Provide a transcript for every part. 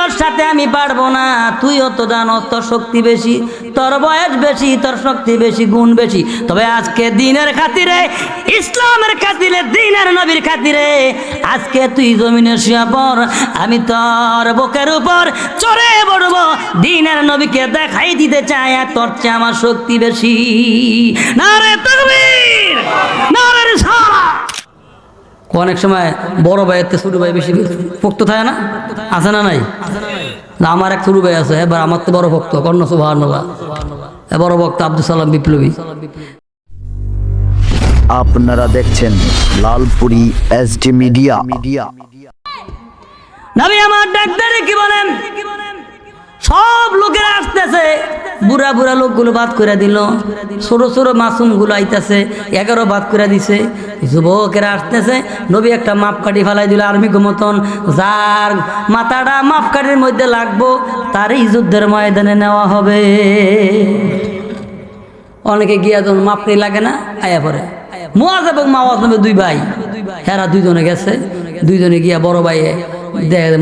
তোর সাথে আমি পারব না। তুই অত জানস তোর শক্তি বেশি, তোর বয়স বেশি, তোর শক্তি বেশি, গুণ বেশি। তবে আজকে দিনের খাতিরে, ইসলামের খাতিরে, দিনের নবীর খাতিরে, আজকে তুই জমিনে শুয়া পর আমি তোর বুকের উপর চড়ে পড়ব দিনের নবীকে দেখাই দিতে আর তোর চেয়ে আমার শক্তি বেশি। না রে তকবীর! না রে। অনেক সময় বড় ভাইয়ের থেকে ছোট ভাই বেশি ভক্ত থাকে না? আছে না নাই? না, আমার এক ছোট ভাই আছে এবার আমার তো বড় ভক্ত কর্ণ সুবাহ বড় ভক্ত আব্দুল সালাম বিপ্লবী। আপনারা দেখছেন Lalpuri S D media media. নবী আমার ডাক্তারে কি বলেন? সব লোকেরা আসতেছে। বুড়া বুড়া লোকগুলো বাদ করে দিল। ছোট ছোট মাসুমগুলো আইতেছে, এগারো বাদ করে দিছে। যুবকেরা আসতেছে, নবী একটা মাপ মাপকাঠি ফেলাই দিল আর্মি মতন। যার মাথাটা মাপকাঠির মধ্যে লাগবো, তারই যুদ্ধের ময়দানে নেওয়া হবে। অনেকে গিয়া যখন মাপকাঠি লাগে না, আয়া পরে মোয়াজ এবং মাওয়াজ নামে দুই ভাই। হেরা দুইজনে গেছে। দুইজনে গিয়া বড় ভাই দেখ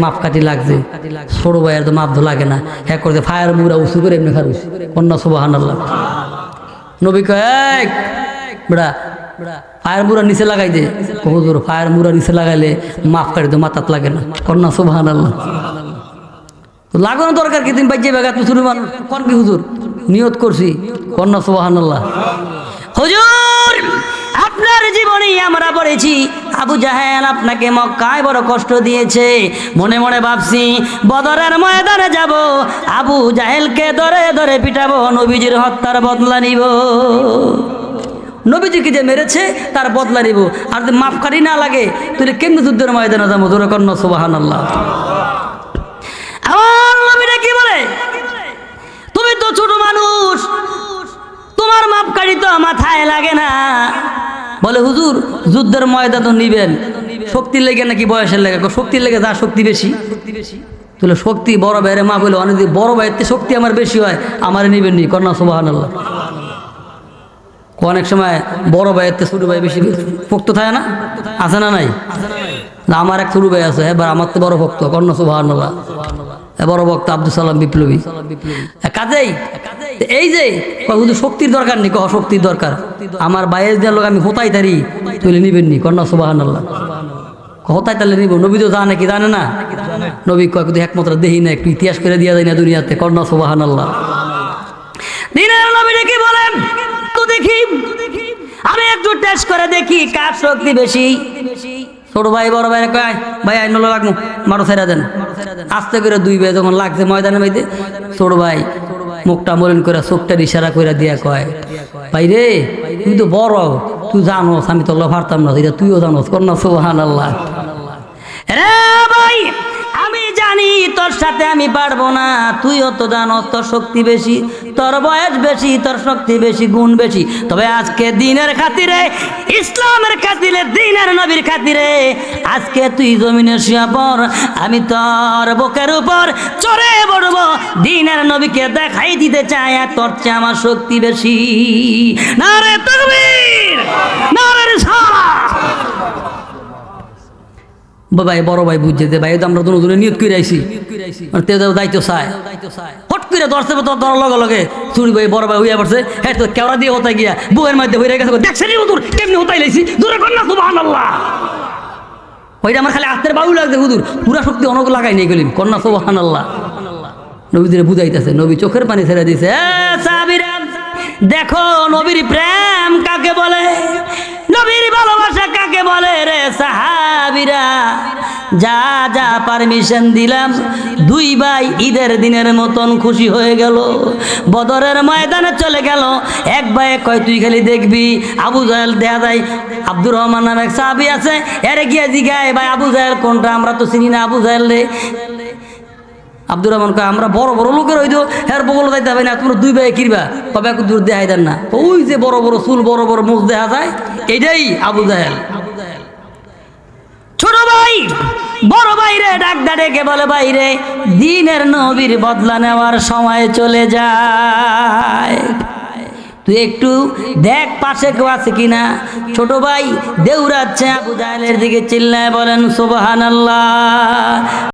মাপকাঠি লাগছে। ছোট ভাইয়ের তো মাপ লাগে না। হ্যাঁ করতে ফায়ার মুরা উঁচু করে এমনি খারুস কন্যা সুবাহান আল্লাহ নবী কয় বেড়া, ফায়ার মুরা নিচে লাগাই দে। হুজুর, ফায়ার মুরা নিচে লাগাইলে মাপ কাটি তো মাথাত লাগে না। কন্যা সুবাহান আল্লাহ লাগানো দরকার কি? তুমি বাজ্যে বেগাত মুসুরি মানুষ কোন কি হুজুর? নিয়ত করছি। কন্যা সুবাহান আল্লাহ হুজুর! আপনার জীবনেই আমরা পড়েছি। আবু জাহেল আপনাকে মক্কায় বড় কষ্ট দিয়েছে। মনে মনে ভাবছি, বদরের ময়দানে যাব, আবু জাহেলকে ধরে ধরে পিটাবো, নবীজির হত্যার বদলা নিব। নবীজিকে যে মেরেছে, তার বদলা নিব। আর যদি মাফকারি না লাগে তুই কেমনি যুদ্ধের ময়দানে যাব? কন্যা সুবাহান আল্লাহ কি বলে? তুমি তো ছোট মানুষ, তোমার মাপকাঠি তো মাথায় লাগে না। বলে, হুজুর, যুদ্ধের ময়দা তো নিবেন। শক্তির লেগে নাকি বয়সের লেগে? শক্তির লেগে যা শক্তি বেশি। তাহলে শক্তি বড় ভাইয়ের মা বলে, অনেক বড় ভাইয়ের শক্তি আমার বেশি হয়, আমার নিবেন নি। কন্যা সুবাহান আল্লাহ অনেক সময় বড় ভাইয়ের ছোট ভাই বেশি ভক্ত থাকে না? আছে না নাই? আমার এক ছোট ভাই আছে, এবার আমার তো বড় ভক্ত কর্ণ এ বড় ভক্ত আব্দুল সালাম বিপ্লবী। কাজেই এই যে শুধু শক্তির দরকার নেই কহ শক্তির দরকার। আমার বাইরে দেওয়ার লোক আমি হতাই তারি তুলে নিবেন নি কন্যা সুবাহান আল্লাহ হতাই তাহলে নিব নবী তো জানে কি, জানে না? নবী কয়, কিন্তু একমাত্র দেহি না একটু ইতিহাস করে দিয়া যায় না দুনিয়াতে কন্যা সুবাহান আল্লাহ দিনের নবীরে কি বলেন তো দেখি, আমি একটু টেস্ট করে দেখি, কার শক্তি বেশি? ছোট ভাই, বড় ভাই, কয় ভাই আইন লাগবো মারো ছেড়া দেন। আস্তে করে দুই ভাই যখন লাগছে ময়দানে ভাইতে ছোট ভাই মুখটা মলিন করে চোখটা ইশারা করে দিয়া কয়, ভাই রে তো বড়, তুই জানোস, আমি তো পারতাম না এটা তুইও জানোস কন্যা সোহান আল্লাহ ভাই, আমি জানি তোর সাথে আমি পারব না তুই অত জানস, তোর শক্তি বেশি, তোর বয়স বেশি, তোর শক্তি বেশি, গুণ বেশি, তবে আজকে দিনের খাতিরে, ইসলামের খাতিরে দিনের নবীর খাতিরে, আজকে তুই জমিনে শুয়া পর আমি তোর বুকের উপর চড়ে পড়ব দিনের নবীকে দেখাই দিতে চাই, আর তোর চেয়ে আমার শক্তি বেশি না রে তকবীর না রে রিসালাত। ভাই বড় ভাই বুঝছে যে ভাই আমরা দুজন দুজনে নিয়োগ করে তে দায়িত্ব চায়। হট করে তো লগে লগে চুরি ভাই বড় ভাই হইয়া পড়ছে। হ্যাঁ তো কেওড়া দিয়ে হতাই গিয়া বুয়ের মধ্যে গেছে। দেখছে নি হুদুর কেমনি হতাই লাইছি? দূরে কর না সুবহানাল্লাহ ওইটা আমার খালি হাতের বাবু লাগছে হুদুর পুরা শক্তি অনক লাগাই নেই গেলিন কন্যা সুবহানাল্লাহ। নবীদের বুঝাইতেছে নবী চোখের পানি ছেড়ে দিছে। দেখো নবীর প্রেম কাকে বলে? নবীর ভালোবাসা কাকে বলে রে সাহাবিরা? যা যা পারমিশন দিলাম। দুই ভাই ঈদের দিনের মতন খুশি হয়ে গেল। বদরের ময়দানে চলে গেল। এক ভাই কয়, তুই খালি দেখবি, আবু জাহেল দেয়া যায় আব্দুর রহমান নামে এক সাহাবি আছে। এরে গিয়ে জিগায়, ভাই, আবু জাহেল কোনটা? আমরা তো চিনি না আবু জাহেল রে। আব্দুর রহমান কয়, আমরা বড় বড় লোকের হইতো হ্যাঁ বগল যাইতে হবে না, তোমরা দুই ভাই কিরবা? তবে একটু দূর দেখাই দেন না। ওই যে বড় বড় চুল, বড় বড় মুখ দেখা যায় এটাই আবু জাহেল। বড় বাইরে ডাকদা ডেকে বলে বাইরে দিনের নবীর বদলা নেওয়ার সময় চলে যায়। তুই একটু দেখ পাশে কেউ আছে কিনা। ছোট ভাই দেউরাচ্ছে আবু জাহেলের দিকে চিল্লায় বলেন সুবহান আল্লাহ